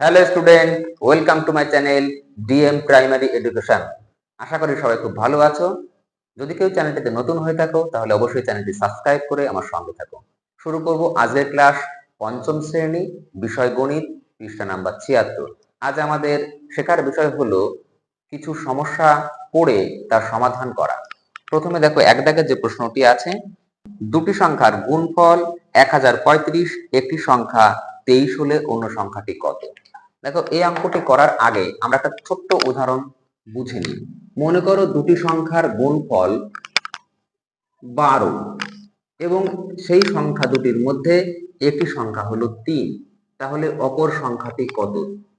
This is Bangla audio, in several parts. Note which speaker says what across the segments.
Speaker 1: Hello student welcome to my channel DM primary education আশা করি সবাই খুব ভালো আছো। যদি কেউ চ্যানেলটিতে নতুন হয়ে থাকো, তাহলে অবশ্যই চ্যানেলটি সাবস্ক্রাইব করে আমার সঙ্গে থাকো। শুরু করব আজকের ক্লাস পঞ্চম শ্রেণি, বিষয় গণিত, পৃষ্ঠা নাম্বার ছিয়াত্তর। আজ আমাদের শেখার বিষয় হলো কিছু সমস্যা পড়ে তার সমাধান করা। প্রথমে দেখো, এক দাগের যে প্রশ্নটি আছে, দুটি সংখ্যার গুণফল এক হাজার পঁয়ত্রিশ, একটি সংখ্যা তেইশ হলে অন্য সংখ্যাটি কত? দেখো, এই অঙ্কটি করার আগে আমরা একটা ছোট্ট উদাহরণ বুঝে নিই। মনে করো দুটি সংখ্যার গুণফল বারো এবং সেই সংখ্যা দুটির মধ্যে একটি সংখ্যা হলো তিন। তাহলে অপর সংখ্যাটি কত?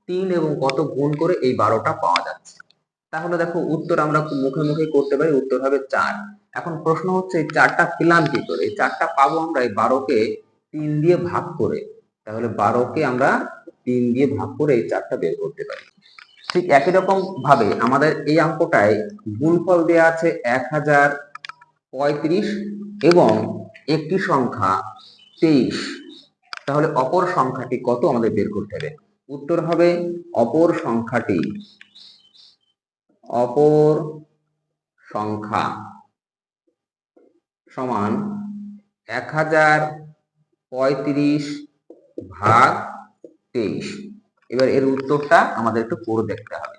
Speaker 1: তিন এবং কত গুণ করে এই বারোটা পাওয়া যাচ্ছে। তাহলে দেখো, উত্তর আমরা মুখে মুখে করতে পারি, উত্তর হবে চার। এখন প্রশ্ন হচ্ছে, এই চারটা পেলাম কি করে? এই চারটা পাবো আমরা এই বারোকে তিন দিয়ে ভাগ করে। তাহলে বারোকে আমরা তিন দিয়ে ভাগ করে এই চারটা বের করতে পারি। ঠিক একই রকম ভাবে আমাদের এই অঙ্কটায় গুণফল দেওয়া আছে এক হাজার পঁয়ত্রিশ এবং একটি সংখ্যা তেইশ। তাহলে অপর সংখ্যাটি কত আমাদের বের করতে হবে? উত্তর হবে অপর সংখ্যাটি। অপর সংখ্যা সমান এক হাজার পঁয়ত্রিশ ভাগ তেইশ। এবার এর উত্তরটা আমাদের একটু করে দেখতে হবে।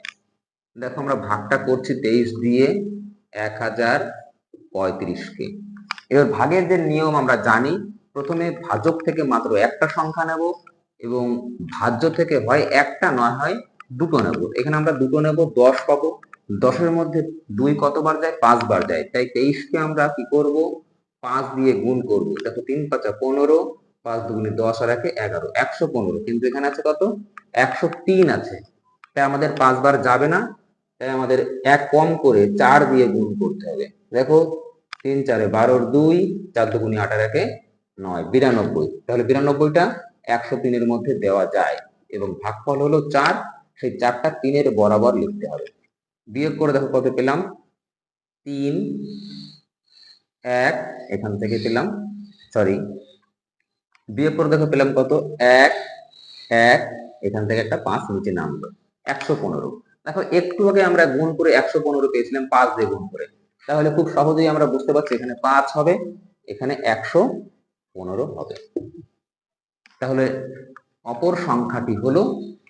Speaker 1: দেখো আমরা ভাগটা করছি তেইশ দিয়ে এক হাজার পঁয়ত্রিশকে। এবার ভাগের যে নিয়ম আমরা জানি, প্রথমে ভাজক থেকে মাত্র একটা সংখ্যা নেব এবং ভাজ্য থেকে হয় একটা, নয় হয় দুটো নেব। এখানে আমরা দুটো নেব, দশ পাবো। দশের মধ্যে দুই কতবার যায়? পাঁচবার যায়। তাই তেইশকে আমরা কি করব? পাঁচ দিয়ে গুণ করব। দেখো তিন পাঁচা পনেরো পাঁচ দুগুণে দশ আর একে এগারো, একশো পনেরো। কিন্তু এখানে আছে কত? একশো তিন আছে। তাই আমাদের পাঁচবার যাবে না। তাই আমাদের এক কম করে চার দিয়ে গুণ করতে হবে। দেখো, তিন চারে বারোর দুই, চার দুগুণে আঠার একে নয়, বিরানব্বই। তাহলে বিরানব্বইটা একশো তিনের মধ্যে দেওয়া যায়। এবং ভাগফল হলো চার, সেই চারটা তিনের বরাবর লিখতে হবে। বিয়োগ করে দেখো কত পেলাম? তিন, এক, এখান থেকে পেলাম সরি বিয়োগ করে দেখো পেলাম কত? এক এক, এখান থেকে একটা পাঁচ নিচে নামলো। একশো পনেরো। দেখো, একটু আগে আমরা গুণ করে একশো পনেরো পেয়েছিলাম, পাঁচ দিয়ে গুণ করে। তাহলে খুব সহজেই আমরা বুঝতে পারছি এখানে পাঁচ হবে, এখানে একশো পনেরো হবে। তাহলে অপর সংখ্যাটি হলো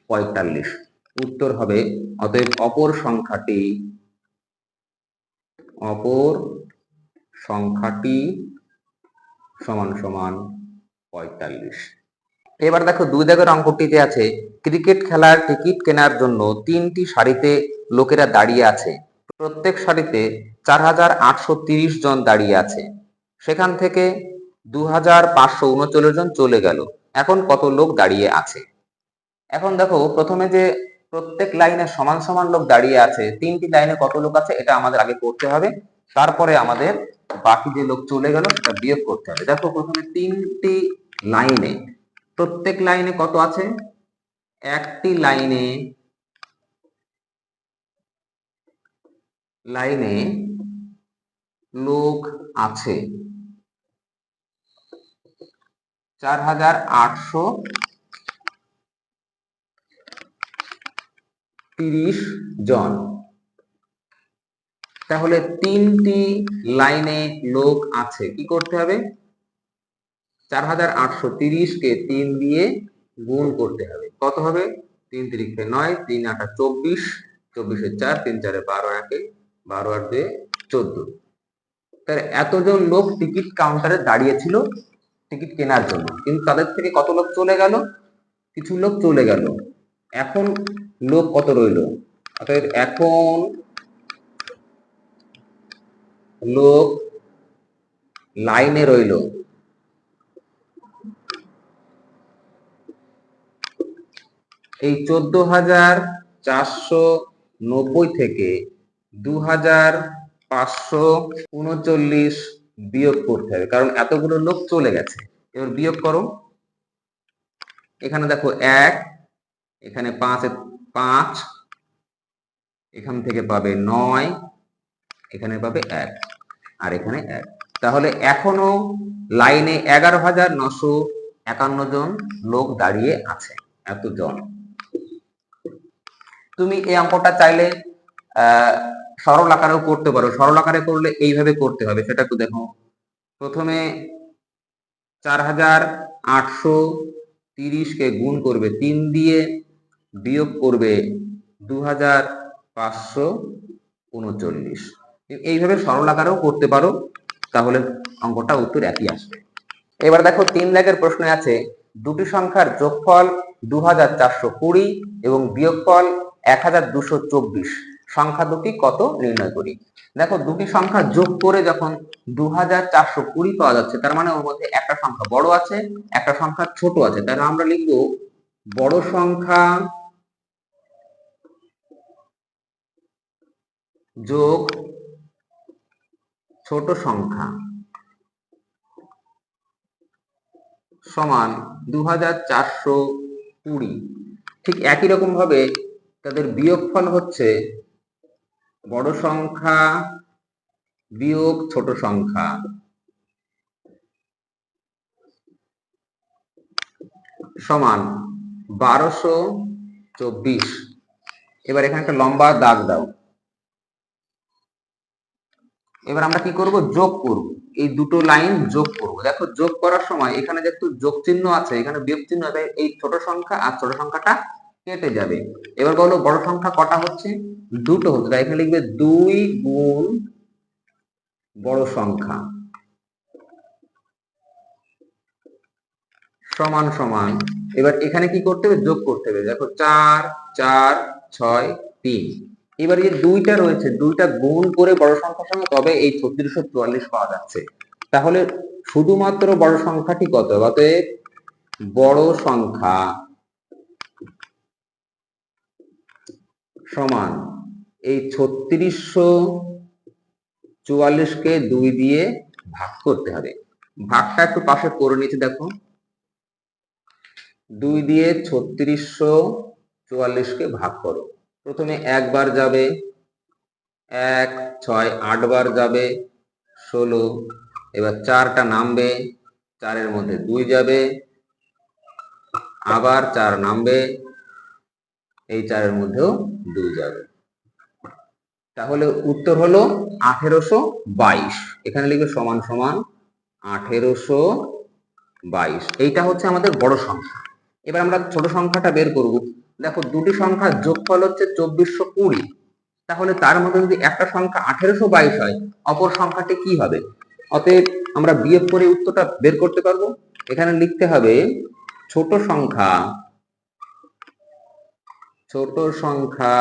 Speaker 1: পঁয়তাল্লিশ। উত্তর হবে, অতএব অপর সংখ্যাটি অপর সংখ্যাটি সমান সমান পঁয়তাল্লিশ। এবার দেখো দুই দাগের অঙ্কটিতে আছে ক্রিকেট খেলার টিকিট কেনার জন্য তিনটি সারিতে লোকেরা দাঁড়িয়ে আছে। প্রত্যেক সারিতে চার হাজার আটশো তিরিশ জন দাঁড়িয়ে আছে। সেখান থেকে দু হাজার পাঁচশো উনচল্লিশ জন চলে গেল। এখন কত লোক দাঁড়িয়ে আছে? এখন দেখো প্রথমে যে প্রত্যেক লাইনে সমান সমান লোক দাঁড়িয়ে আছে, তিনটি লাইনে কত লোক আছে এটা আমাদের আগে করতে হবে। তারপরে আমাদের বাকি যে লোক চলে গেল সেটা বিয়োগ করতে হবে। দেখো প্রথমে তিনটি লাইনে। প্রত্যেক লাইনে কত আছে? একটি লাইনে লাইনে লোক আছে। চার হাজার আটশো তিরিশ জন। তাহলে তিনটি লাইনে লোক আছে। কি করতে হবে? চার হাজার আটশো তিরিশকে তিন দিয়ে গুণ করতে হবে। কত হবে? তিন তিরিখে নয়, তিন আটা চব্বিশ, চব্বিশে চার, তিন চারে বারো একে বারো আট দুয়ে চোদ্দ। তাহলে এতজন লোক টিকিট কাউন্টারে দাঁড়িয়েছিল টিকিট কেনার জন্য। কিন্তু তাদের থেকে কত লোক চলে গেল? কিছু লোক চলে গেল। এখন লোক কত রইল? অর্থাৎ এখন লোক লাইনে রইল। এই চোদ্দ হাজার চারশো নব্বই থেকে দু হাজার পাঁচশো উনচল্লিশ বিয়োগ করতে হবে। কারণ এতগুলো লোক চলে গেছে। এবার বিয়োগ করো। এখানে দেখো এক, এখানে পাঁচ পাঁচ, এখান থেকে পাবে নয়, এখানে পাবে এক, আর এখানে এক। তাহলে এখনও লাইনে এগারো হাজার নশো একান্ন জন লোক দাঁড়িয়ে আছে এত জন তুমি এই অঙ্কটা চাইলে সরল আকারেও করতে পারো। সরল আকারে করলে এইভাবে করতে হবে, সেটা একটু দেখো। প্রথমে চার হাজার আটশো তিরিশকে গুণ করবে, তিন দিয়ে বিয়োগ করবে দু হাজার পাঁচশো উনচল্লিশ। এইভাবে সরল আকারেও করতে পারো, তাহলে অঙ্কটা উত্তর একই আসবে। এবার দেখো, তিন দাগের প্রশ্নে আছে, দুটি সংখ্যার যোগফল দু হাজার চারশো কুড়ি এবং বিয়োগফল এক হাজার দুশো চব্বিশ। সংখ্যা দুটি কত নির্ণয় করি? দেখো, দুটি সংখ্যা যোগ করে যখন দু হাজার চারশো কুড়ি পাওয়া যাচ্ছে, তার মানে ওর মধ্যে একটা সংখ্যা বড় আছে, একটা সংখ্যা ছোট আছে। তাহলে আমরা লিখব বড় সংখ্যা যোগ ছোট সংখ্যা সমান দু হাজার চারশো কুড়ি। ঠিক একই রকম ভাবে তাদের বিয়োগফল হচ্ছে বড় সংখ্যা বিয়োগ ছোট সংখ্যা। সমান বারোশো চব্বিশ। এবার এখানে একটা লম্বা দাগ দাও। এবার আমরা কি করব? যোগ করব। এই দুটো লাইন যোগ করব। দেখো, যোগ করার সময় এখানে যেহেতু যোগ চিহ্ন আছে, এখানে বিয়োগ চিহ্ন আছে এই ছোট সংখ্যা আর ছোট সংখ্যাটা কেটে যাবে। এবার বলো, বড় সংখ্যা কটা হচ্ছে? দুটো হচ্ছে। এখানে লিখবে দুই গুণ বড় সংখ্যা। সমান সমান। এবার এখানে কি করতে হবে? যোগ করতে হবে। দেখো, চার চার, ছয়, তিন। এবার যে দুইটা রয়েছে, দুইটা গুণ করে বড় সংখ্যার সঙ্গে তবে এই ছত্রিশশো চুয়াল্লিশ পাওয়া যাচ্ছে। তাহলে শুধুমাত্র বড় সংখ্যাটি কত অতএব বড় সংখ্যা। সমান। এই ছত্রিশশো চুয়াল্লিশকে দুই দিয়ে ভাগ করতে হবে। ভাগটা একটু পাশে করে নিচে দেখো। দুই দিয়ে ছত্রিশশো চুয়াল্লিশকে ভাগ করো। প্রথমে একবার যাবে। এক, ছয়, আট বার যাবে। ষোলো, এবার চারটা নামবে। চারের মধ্যে দুই যাবে। আবার চার নামবে। এই চারের মধ্যেও দুই যাবে। তাহলে উত্তর হলো আঠেরোশো বাইশ। এখানে লিখবে সমান সমান আঠেরোশো বাইশ। এইটা হচ্ছে আমাদের বড় সংখ্যা। এবার আমরা ছোট সংখ্যাটা বের করব। দেখো দুটি সংখ্যার যোগফল হচ্ছে চব্বিশশো কুড়ি। তাহলে তার মধ্যে যদি একটা সংখ্যা আঠেরোশো বাইশ হয়, অপর সংখ্যাটি কি হবে? অতএব আমরা বিয়োগ করে উত্তরটা বের করতে পারব। এখানে লিখতে হবে ছোট সংখ্যা ছোট সংখ্যা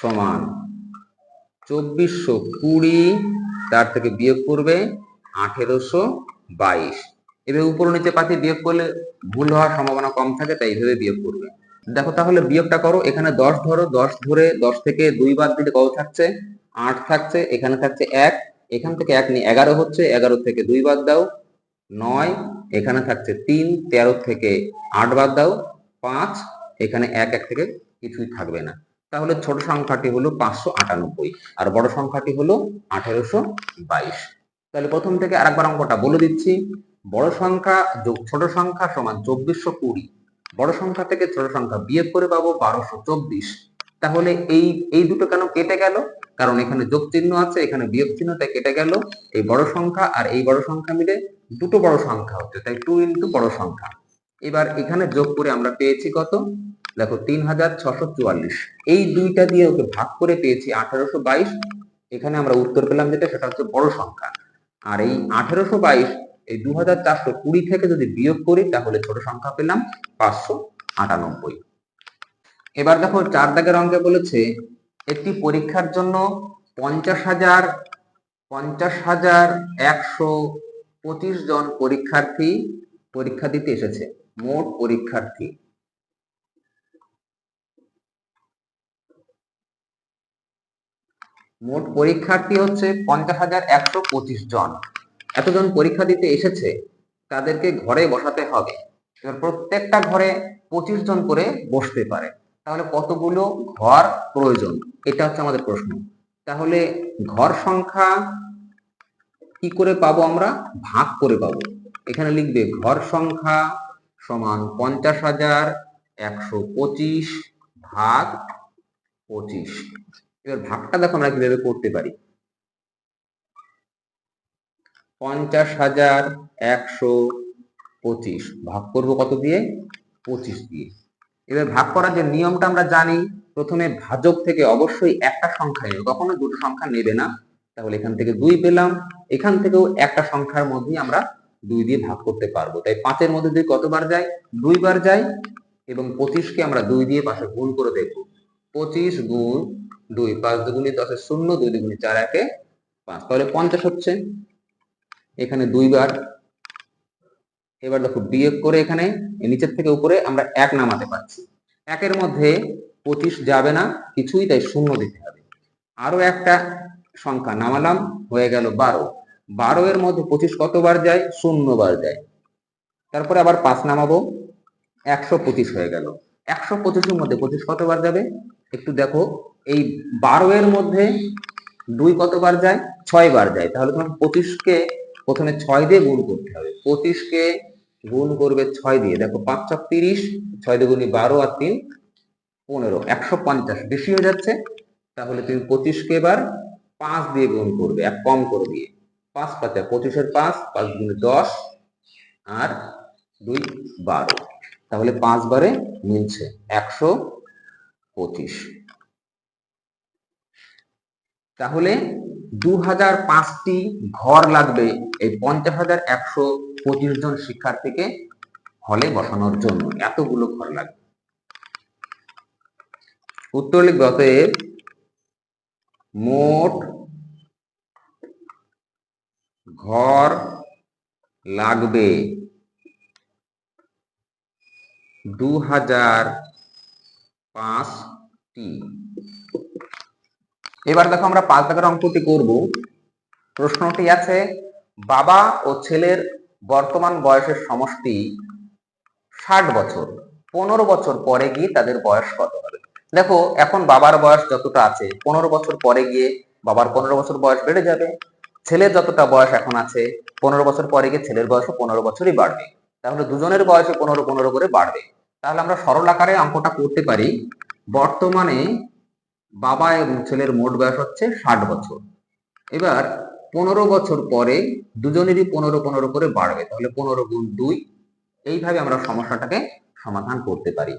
Speaker 1: সমান চব্বিশশো কুড়ি, তার থেকে বিয়োগ করবে আঠেরোশো বাইশ। এভাবে উপর নিচে পাতি বিয়োগ করলে ভুল হওয়ার সম্ভাবনা কম থাকে, তাই এইভাবে বিয়োগ করবে। দেখো তাহলে বিয়োগটা করো, এখানে দশ ধরো, দশ ধরে দশ থেকে দুই বাদ দিলে কত থাকছে? আট থাকছে, এখানে থাকছে এক, এখান থেকে এক নিয়ে এগারো হচ্ছে, এগারো থেকে দুই বাদ দাও, নয়, এখানে থাকছে তিন, তেরো থেকে আট বাদ দাও, পাঁচ এখানে এক এক থেকে কিছুই থাকবে না। তাহলে ছোট সংখ্যাটি হলো পাঁচশো আটানব্বই আর বড় সংখ্যাটি হলো আঠেরোশো বাইশ। তাহলে প্রথম থেকে আরেকবার অঙ্কটা বলে দিচ্ছি। বড় সংখ্যা ছোট সংখ্যা সমান চব্বিশশো কুড়ি। বড় সংখ্যা থেকে ছোট সংখ্যা বিয়োগ করে পাবো বারোশো চব্বিশ। তাহলে এই এই দুটো কেন কেটে গেল? কারণ এখানে যোগ চিহ্ন আছে, এখানে বিয়োগ চিহ্ন তাই কেটে গেল। এই বড় সংখ্যা আর এই বড় সংখ্যা মিলে দুটো বড় সংখ্যা হচ্ছে, তাই টু ইন্টু বড় সংখ্যা। এবার এখানে যোগ করে আমরা পেয়েছি কত? দেখো তিন হাজার ছশো চুয়াল্লিশ। এই দুইটা দিয়ে ওকে ভাগ করে পেয়েছি আঠারোশো বাইশ। এখানে আমরা উত্তর পেলাম যেটা, সেটা হচ্ছে বড় সংখ্যা। আর এই আঠারোশো বাইশ, এই দু হাজার চারশো কুড়ি থেকে যদি বিয়োগ করি, তাহলে ছোট সংখ্যা পেলাম পাঁচশো আটানব্বই। এবার দেখো, চার দাগের অঙ্কে বলেছে, একটি পরীক্ষার জন্য পঞ্চাশ হাজার পঞ্চাশ হাজার একশো পঁচিশ জন পরীক্ষার্থী, পরীক্ষা দিতে এসেছে। মোট পরীক্ষার্থী। মোট পরীক্ষার্থী হচ্ছে পঞ্চাশ হাজার একশো পঁচিশ জন। এতজন পরীক্ষা দিতে এসেছে, তাদেরকে ঘরে বসাতে হবে। প্রত্যেকটা ঘরে পঁচিশ জন করে বসতে পারে। তাহলে কতগুলো ঘর প্রয়োজন? এটা হচ্ছে আমাদের প্রশ্ন। তাহলে ঘর সংখ্যা কি করে পাবো আমরা? ভাগ করে পাবো। এখানে লিখবে ঘর সংখ্যা সমান পঞ্চাশ হাজার একশো পঁচিশ ভাগ পঁচিশ। এবার ভাগটা দেখো আমরা কীভাবে করতে পারি। পঞ্চাশ হাজার একশো পঁচিশ। ভাগ করব কত দিয়ে? পঁচিশ দিয়ে। এবার ভাগ করার যে নিয়মটা আমরা জানি, প্রথমে ভাজক থেকে অবশ্যই একটা সংখ্যা নেবে। কখনো দুটো সংখ্যা নেবে না। তাহলে এখান থেকে দুই পেলাম। এখান থেকেও একটা সংখ্যার মধ্যেই আমরা দুই দিয়ে ভাগ করতে পারব। তাই পাঁচের মধ্যে দুই কতবার যায়? দুইবার যায়। এবং পঁচিশকে আমরা দুই দিয়ে পাশে গুণ করে দেখব। পঁচিশ গুণ দুই, পাঁচ দুগুণি দশে, শূন্য দুই দুগুণি চার, একে পাঁচ। তাহলে পঞ্চাশ হচ্ছে। এখানে দুইবার এবার দেখো, বিয়োগ করে এখানে নিচের থেকে উপরে আমরা এক নামাতে পারছি। একের মধ্যে পঁচিশ যাবে না, কিছুই তাই শূন্য দিতে হবে। আরও একটা সংখ্যা নামালাম, হয়ে গেল বারো। বারো এর মধ্যে পঁচিশ কতবার যায়? শূন্য বার যায়। তারপরে আবার পাঁচ নামাবো। একশো পঁচিশ হয়ে গেল। একশো পঁচিশের মধ্যে পঁচিশ কতবার যাবে? একটু দেখো। এই বারো এর মধ্যে দুই কতবার যায়? ছয় বার যায়। তাহলে তোমার পঁচিশকে প্রথমে ছয় দিয়ে গুণ করতে হবে। পঁচিশকে গুণ করবে ছয় দিয়ে। দেখো, পাঁচ ছক তিরিশ, ছয় দুগুণি বারো আর তিন পনেরো, একশো পঞ্চাশ। বেশি হয়ে যাচ্ছে। তাহলে তুমি পঁচিশকে এবার পাঁচ দিয়ে গুণ করবে, এক কম করে দিয়ে। পাঁচ পাঁচে পঁচিশের পাঁচ পাঁচ গুণে দশ আর দুই বারো। তাহলে পাঁচ বারে মিলছে একশো পঁচিশ। তাহলে দু হাজার পাঁচটি ঘর লাগবে এই পঞ্চাশ হাজার একশো পঁচিশ জন শিক্ষার্থীকে হলে বসানোর জন্য। এতগুলো ঘর লাগবে। উত্তর লিখবে, অতএব মোট ঘর লাগবে দু হাজার পাঁচটি। এবার দেখো আমরা পাঁচ দাগের অঙ্কটি করব। প্রশ্নটি আছে, বাবা ও ছেলের বর্তমান বয়সের সমষ্টি ষাট বছর, পনেরো বছর পরে গিয়ে তাদের বয়স কত হবে? দেখো, এখন বাবার বয়স যতটা আছে, পনেরো বছর পরে গিয়ে বাবার পনেরো বছর বয়স বেড়ে যাবে। ছেলের যতটা বয়স এখন আছে, পনেরো বছর পরে গিয়ে ছেলের বয়সও পনেরো বছরই বাড়বে। তাহলে দুজনের বয়সে পনেরো পনেরো করে বাড়বে। তাহলে আমরা সরল আকারে অঙ্কটা করতে পারি। বর্তমানে বাবা এবং ছেলের মোট বয়স হচ্ছে ষাট বছর। এবার পনেরো বছর পরে দুজনেরই পনেরো পনেরো করে বাড়বে। তাহলে পনেরো গুণ দুই, এইভাবে আমরা সমস্যাটাকে সমাধান করতে পারি।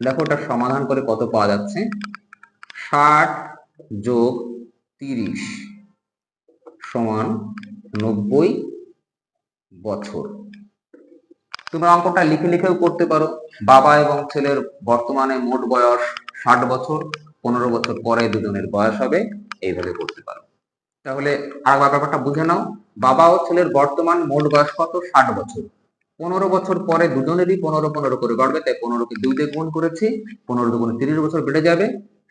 Speaker 1: দেখো ওটা সমাধান করে কত পাওয়া যাচ্ছে? ষাট যোগ তিরিশ সমান নব্বই বছর। তোমরা অঙ্কটা লিখে লিখেও করতে পারো। বাবা এবং ছেলের বর্তমানে মোট বয়স ষাট বছর। পনেরো বছর পরে দুজনের বয়স হবে, এইভাবে করতে পারো। তাহলে আরেকবার ব্যাপারটা বুঝে নাও, বাবা ও ছেলের বর্তমান মোট বয়স কত? ষাট বছর। পনেরো বছর পরে দুজনেরই পনেরো পনেরো করে বাড়বে, তাই পনেরোকে দুই দিয়ে গুণ করেছি, পনেরো দুগুণে তিরিশ বছর বেড়ে যাবে,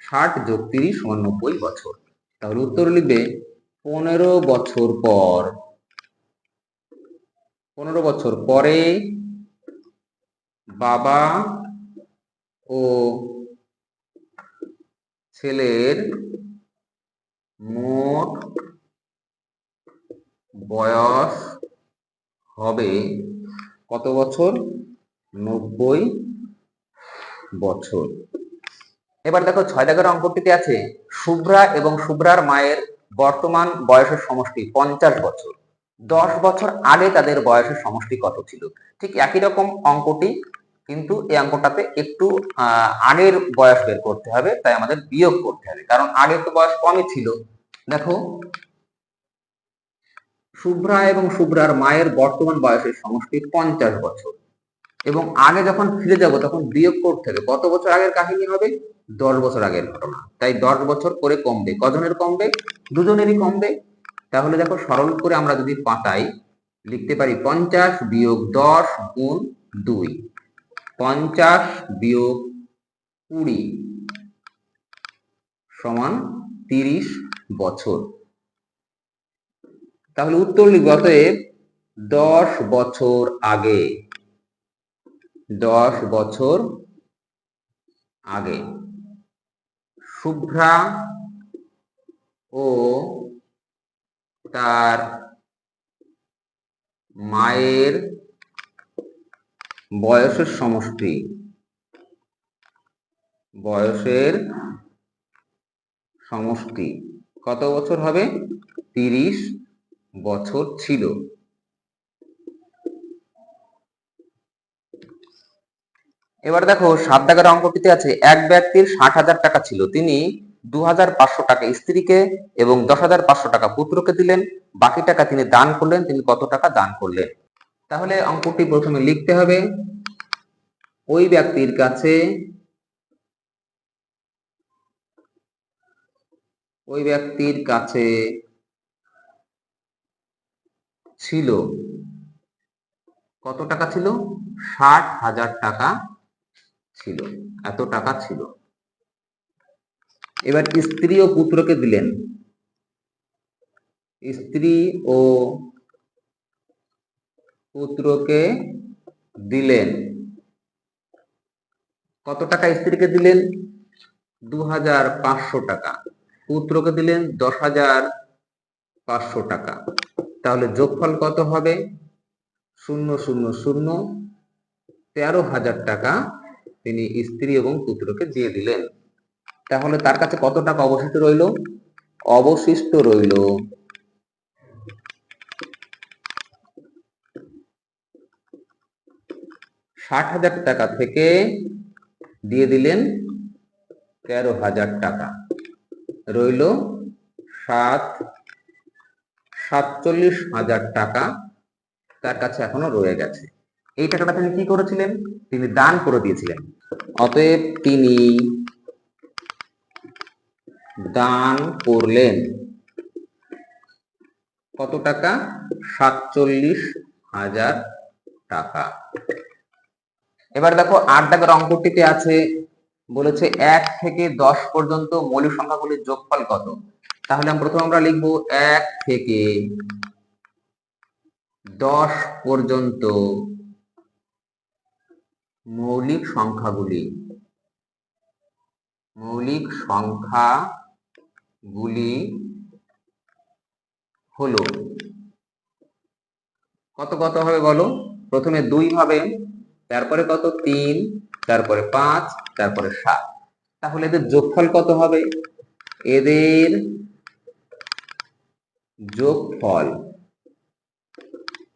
Speaker 1: ষাট যোগ তিরিশ নব্বই বছর। তাহলে উত্তর লিখবে, পনেরো বছর পর, পনেরো বছর পরে বাবা ও ছেলের মোট বয়স হবে কত বছর? নব্বই বছর। এবার দেখো ছয় দাগের অঙ্কটিতে আছে? শুভ্রা এবং শুভ্রার মায়ের বর্তমান বয়সের সমষ্টি পঞ্চাশ বছর। দশ বছর আগে তাদের বয়সের সমষ্টি কত ছিল? ঠিক একই রকম অঙ্কটি কিন্তু এই অঙ্কটাতে একটু আগের বয়স বের করতে হবে, তাই আমাদের বিয়োগ করতে হবে। কারণ আগে তো বয়স কমই ছিল। দেখো, শুভ্রা এবং শুভ্রার মায়ের বর্তমান বয়সের সমষ্টি পঞ্চাশ বছর। এবং আগে যখন ফিরে যাব, তখন বিয়োগ করতে হবে। কত বছর আগের কাহিনী হবে? দশ বছর আগের ঘটনা। তাই দশ বছর করে কমবে। কজনের কমবে? দুজনেরই কমবে। তাহলে দেখো, সরল করে আমরা যদি পাতাই লিখতে পারি পঞ্চাশ বিয়োগ দশ গুণ দুই। পঞ্চাশ বিয়োগ কুড়ি সমান তিরিশ বছর। তাহলে উত্তর লিখব, অতএব দশ বছর আগে, দশ বছর আগে। শুভ্রা ও তার মায়ের বয়সের সমষ্টি। বয়সের সমষ্টি। কত বছর হবে? তিরিশ বছর ছিল। এবার দেখো, সাত দাগের অঙ্কটিতে আছে? এক ব্যক্তির ষাট হাজার টাকা ছিল। তিনি দু হাজার পাঁচশো টাকা স্ত্রীকে এবং দশ হাজার পাঁচশো টাকা পুত্রকে দিলেন। বাকি টাকা তিনি দান করলেন। তিনি কত টাকা দান করলেন? তাহলে অঙ্কটি প্রথমে লিখতে হবে। ওই ব্যক্তির কাছে ওই ব্যক্তির কাছে ছিল কত টাকা ছিল? ষাট হাজার টাকা ছিল। এত টাকা ছিল। এবার স্ত্রী ও পুত্রকে দিলেন। স্ত্রী ও পুত্রকে দিলেন। কত টাকা স্ত্রীকে দিলেন? দু হাজার পাঁচশো টাকা। পুত্রকে দিলেন দশ হাজার পাঁচশো টাকা। তাহলে যোগফল কত হবে? শূন্য শূন্য শূন্য। তেরো হাজার টাকা তিনি স্ত্রী এবং পুত্রকে দিয়ে দিলেন। তাহলে তার কাছে কত টাকা অবশিষ্ট রইল? অবশিষ্ট রইল ষাট হাজার টাকা থেকে দিয়ে দিলেন তেরো হাজার টাকা। রইল সাত, সাতচল্লিশ হাজার টাকা তার কাছে এখনও রয়ে গেছে। এই টাকাটা তিনি কি করেছিলেন? তিনি দান করে দিয়েছিলেন। অতএব তিনি দান করলেন। কত টাকা? সাতচল্লিশ হাজার টাকা। এবার দেখো আট দাগের অঙ্কটিতে আছে, বলেছে এক থেকে দশ পর্যন্ত মৌলিক সংখ্যাগুলির যোগফল কত? তাহলে প্রথমে আমরা লিখব এক থেকে দশ পর্যন্ত মৌলিক সংখ্যাগুলি, মৌলিক সংখ্যা গুলি হলো, কত কত হবে বলো? প্রথমে দুই হবে তারপরে কত? তিন, তারপরে পাঁচ, তারপরে সাত। তাহলে এদের যোগফল কত হবে? এদের যোগফল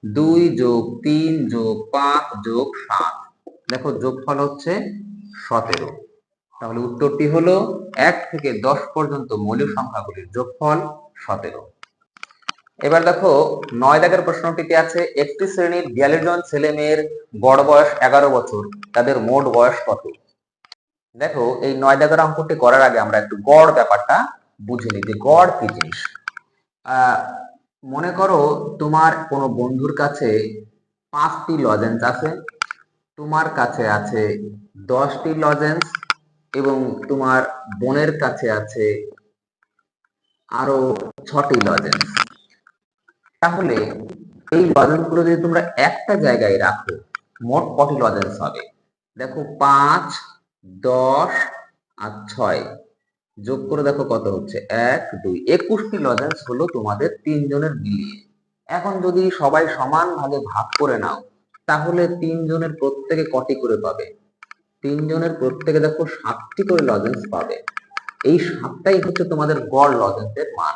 Speaker 1: দুই যোগ তিন যোগ পাঁচ যোগ সাত। দেখো, যোগফল হচ্ছে সতেরো। তাহলে উত্তরটি হলো এক থেকে দশ পর্যন্ত মৌলিক সংখ্যাগুলির যোগফল সতেরো। এবার দেখো নয় দাগের প্রশ্নটিতে আছে, একটি শ্রেণির বিয়াল্লিশ জন ছেলে মেয়ের গড় বয়স এগারো বছর, তাদের মোট বয়স কত? দেখো এই নয় দাগের অঙ্কটি করার আগে আমরা একটু গড় ব্যাপারটা বুঝে নিই, যে গড় কি জিনিস? মনে করো তোমার কোনো বন্ধুর কাছে পাঁচটি লজেন্স আছে, তোমার কাছে আছে দশটি লজেন্স এবং তোমার বোনের কাছে আছে আরও ছটি লজেন্স তাহলে এই লজেন্সগুলো যদি তোমরা একটা জায়গায় রাখো, মোট কটি লজেন্স হবে? দেখো পাঁচ, দশ আর ছয়। যোগ করে দেখো কত হচ্ছে? এক, দুই। একুশটি লজেন্স হলো তোমাদের তিনজনের মিলিয়ে। এখন যদি সবাই সমান ভাগে ভাগ করে নাও, তাহলে তিনজনের প্রত্যেকে কটি করে পাবে? তিনজনের প্রত্যেকে দেখো সাতটি করে লজেন্স পাবে। এই সাতটাই হচ্ছে তোমাদের গড় লজেন্সের মান।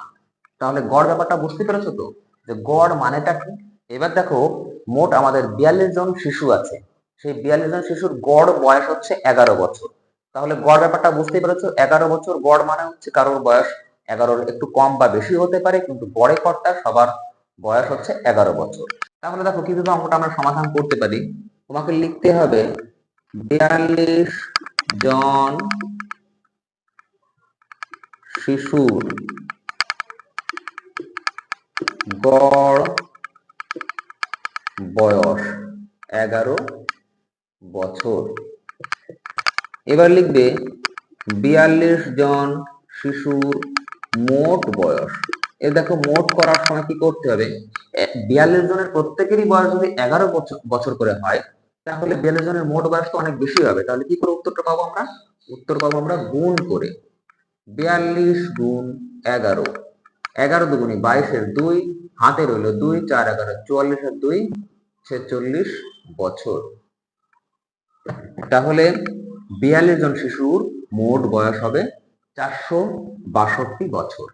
Speaker 1: তাহলে গড় ব্যাপারটা বুঝতে পেরেছ তো? যে গড় মানেটা কি? এবার দেখো, মোট আমাদের বিয়াল্লিশ জন শিশু আছে। সেই বিয়াল্লিশ জন শিশুর গড় বয়স হচ্ছে এগারো বছর। তাহলে গড় ব্যাপারটা বুঝতেই পেরেছ, এগারো বছর গড় মানে হচ্ছে কারোর বয়স এগারোর একটু কম বা বেশি হতে পারে, কিন্তু গড়ে কর্তা সবার বয়স হচ্ছে এগারো বছর। তাহলে দেখো কীভাবে অঙ্কটা আমরা সমাধান করতে পারি? তোমাকে লিখতে হবে, বিয়াল্লিশ জন শিশুর গড় বয়স এগারো বছর। এবার লিখবে বিয়াল্লিশ জন শিশুর মোট বয়স। এ দেখো, মোট করার সময় কি করতে হবে? বিয়াল্লিশ জনের প্রত্যেকেরই বয়স যদি এগারো বছর করে হয়, তাহলে বিয়াল্লিশ জনের মোট বয়স তো অনেক বেশি হবে। তাহলে কি করে উত্তরটা পাবো আমরা? উত্তর পাবো আমরা গুণ করে। বিয়াল্লিশ গুণ এগারো। এগারো দুগুণি বাইশের দুই, হাতে রইল দুই, চার এগারো চুয়াল্লিশের দুই, ছেচল্লিশ বছর। তাহলে বিয়াল্লিশ জন শিশুর মোট বয়স হবে চারশো বাষট্টি বছর।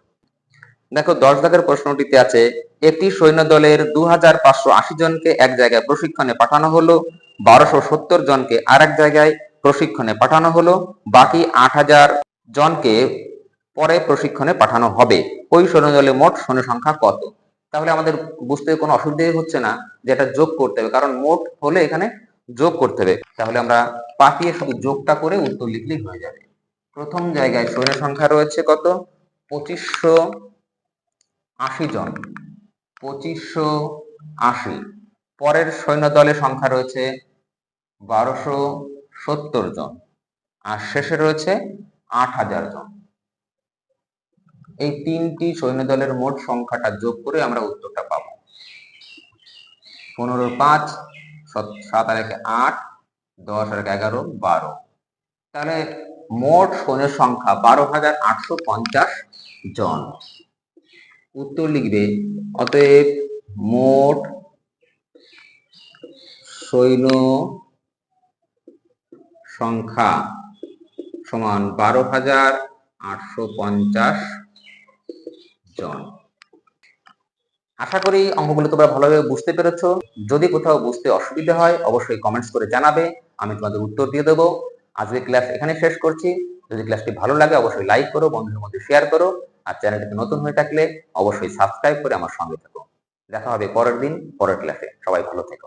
Speaker 1: দেখো, দশ দাগের প্রশ্নটিতে আছে, একটি সৈন্য দলের দু হাজার পাঁচশো আশি জনকে এক জায়গায় প্রশিক্ষণে পাঠানো হলো, বারোশো সত্তর জনকে আর এক জায়গায় প্রশিক্ষণে পাঠানো হলো, বাকি আট হাজার জনকে পরে প্রশিক্ষণে পাঠানো হবে। ওই সৈন্য দলের মোট সৈন্য সংখ্যা কত? তাহলে আমাদের বুঝতে কোনো অসুবিধাই হচ্ছে না যে এটা যোগ করতে হবে, কারণ মোট হলে এখানে যোগ করতে হবে। তাহলে আমরা পাঠিয়ে শুধু যোগটা করে উত্তর লিখলেই হয়ে যাবে। প্রথম জায়গায় সৈন্য সংখ্যা রয়েছে কত? পঁচিশশো আশি জন। পঁচিশশো আশি। পরের সৈন্য দলের সংখ্যা রয়েছে বারোশো সত্তর জন। আর শেষে রয়েছে আট হাজার জন। এই তিনটি সৈন্য দলের মোট সংখ্যাটা যোগ করে আমরা উত্তরটা পাবো। পনেরো পাঁচ, সত- আর একে আট, দশ আর এগারো, বারো। তাহলে মোট সৈন্যের সংখ্যা বারো হাজার আটশো পঞ্চাশ জন। উত্তর লিখবে, অতএব মোট সৈন্য সংখ্যা সমান বারো হাজার আটশো পঞ্চাশ জন। আশা করি অঙ্কগুলো তোমরা ভালোভাবে বুঝতে পেরেছ। যদি কোথাও বুঝতে অসুবিধা হয়, অবশ্যই কমেন্টস করে জানাবে। আমি তোমাদের উত্তর দিয়ে দেবো। আজকে ক্লাস এখানে শেষ করছি। যদি ক্লাসটি ভালো লাগে, অবশ্যই লাইক করো, বন্ধুদের মধ্যে শেয়ার করো। আর চ্যানেলটিতে নতুন হয়ে থাকলে, অবশ্যই সাবস্ক্রাইব করে আমার সঙ্গে থাকো। দেখা হবে পরের দিন, পরের ক্লাসে সবাই ভালো থেকো।